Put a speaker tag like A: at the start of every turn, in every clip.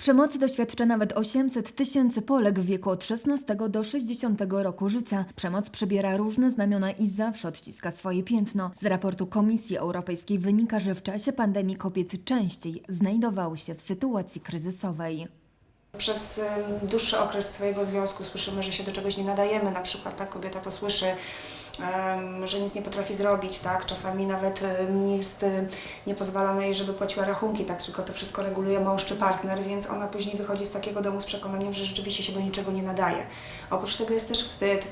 A: Przemocy doświadcza nawet 800 tysięcy Polek w wieku od 16 do 60 roku życia. Przemoc przybiera różne znamiona i zawsze odciska swoje piętno. Z raportu Komisji Europejskiej wynika, że w czasie pandemii kobiety częściej znajdowały się w sytuacji kryzysowej.
B: Przez dłuższy okres swojego związku słyszymy, że się do czegoś nie nadajemy, na przykład tak, kobieta to słyszy, że nic nie potrafi zrobić, tak, czasami nawet jest, y, nie pozwalane jej, żeby płaciła rachunki, tak, tylko to wszystko reguluje mąż czy partner, więc ona później wychodzi z takiego domu z przekonaniem, że rzeczywiście się do niczego nie nadaje. Oprócz tego jest też wstyd,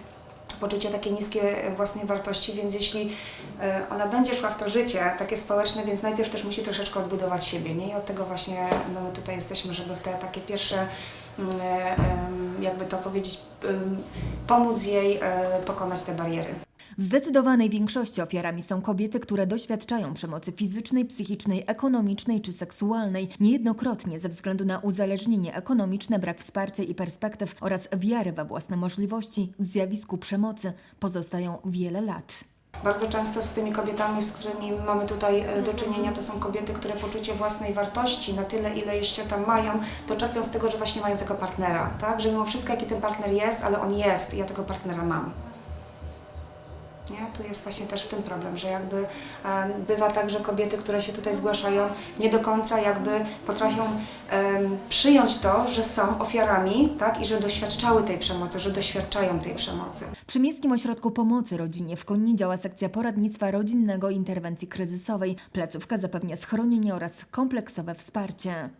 B: poczucie takiej niskie e, własnej wartości, więc jeśli e, ona będzie szła w to życie takie społeczne, więc najpierw też musi troszeczkę odbudować siebie, nie? I od tego właśnie no my tutaj jesteśmy, żeby w te takie pierwsze, mm, e, jakby to powiedzieć, pomóc jej pokonać te bariery.
A: W zdecydowanej większości ofiarami są kobiety, które doświadczają przemocy fizycznej, psychicznej, ekonomicznej czy seksualnej, niejednokrotnie ze względu na uzależnienie ekonomiczne, brak wsparcia i perspektyw oraz wiary we własne możliwości w zjawisku przemocy pozostają wiele lat.
B: Bardzo często z tymi kobietami, z którymi mamy tutaj e, do czynienia, to są kobiety, które poczucie własnej wartości na tyle, ile jeszcze tam mają, to czerpią z tego, że właśnie mają tego partnera, tak? Że mimo wszystko, jaki ten partner jest, ale on jest ja tego partnera mam. Nie? Tu jest właśnie też w tym problem, że jakby bywa tak, że kobiety, które się tutaj zgłaszają, nie do końca jakby potrafią przyjąć to, że są ofiarami, tak? I że doświadczały tej przemocy, że doświadczają tej przemocy.
A: Przy Miejskim Ośrodku Pomocy Rodzinie w Konni działa sekcja poradnictwa rodzinnego i interwencji kryzysowej. Placówka zapewnia schronienie oraz kompleksowe wsparcie.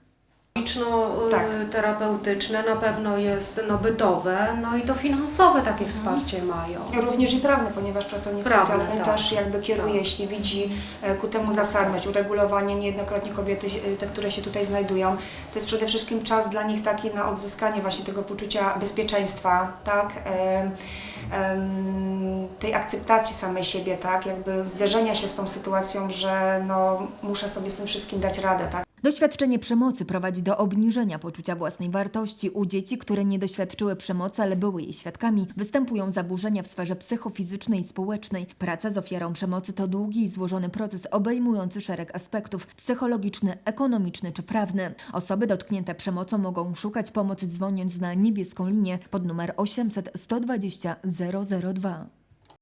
C: Terapeutyczne na pewno jest no, bytowe, no i to finansowe takie wsparcie mają.
B: Również i prawne, ponieważ pracownik
C: Prawne,
B: socjalny
C: tak.
B: też jakby kieruje,
C: Tak.
B: jeśli widzi e, ku temu zasadność, uregulowanie niejednokrotnie kobiety, e, te, które się tutaj znajdują. To jest przede wszystkim czas dla nich taki na odzyskanie właśnie tego poczucia bezpieczeństwa, tak? E, em, tej akceptacji samej siebie, tak? Jakby zderzenia się z tą sytuacją, że no, muszę sobie z tym wszystkim dać radę, tak?
A: Doświadczenie przemocy prowadzi do obniżenia poczucia własnej wartości. U dzieci, które nie doświadczyły przemocy, ale były jej świadkami, występują zaburzenia w sferze psychofizycznej i społecznej. Praca z ofiarą przemocy to długi i złożony proces obejmujący szereg aspektów psychologiczny, ekonomiczny czy prawny. Osoby dotknięte przemocą mogą szukać pomocy dzwoniąc na niebieską linię pod numer 800 120 002.